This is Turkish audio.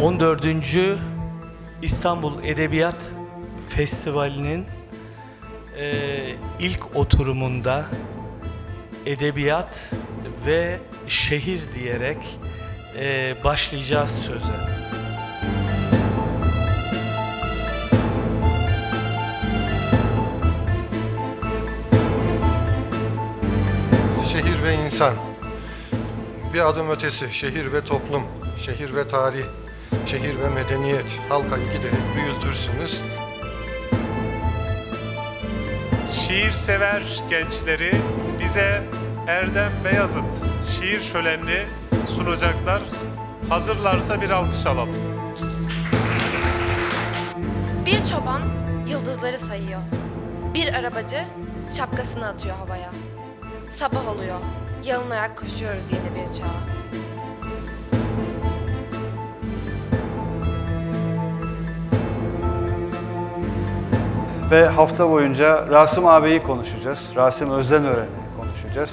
14. İstanbul Edebiyat Festivali'nin eee, ilk oturumunda edebiyat ve şehir diyerek eee, başlayacağız söze. Şehir ve insan. Bir adım ötesi şehir ve toplum, şehir ve tarih, şehir ve medeniyet. Halkayı giderek büyütürsünüz. Şiir sever gençleri bize Erdem Beyazıt şiir şölenini sunacaklar. Hazırlarsa bir alkış alalım. Bir çoban yıldızları sayıyor. Bir arabacı şapkasını atıyor havaya. Sabah oluyor. Yalın ayak koşuyoruz yeni bir çağa. Ve hafta boyunca Rasım ağabeyi konuşacağız. Rasım Özdenören'i konuşacağız.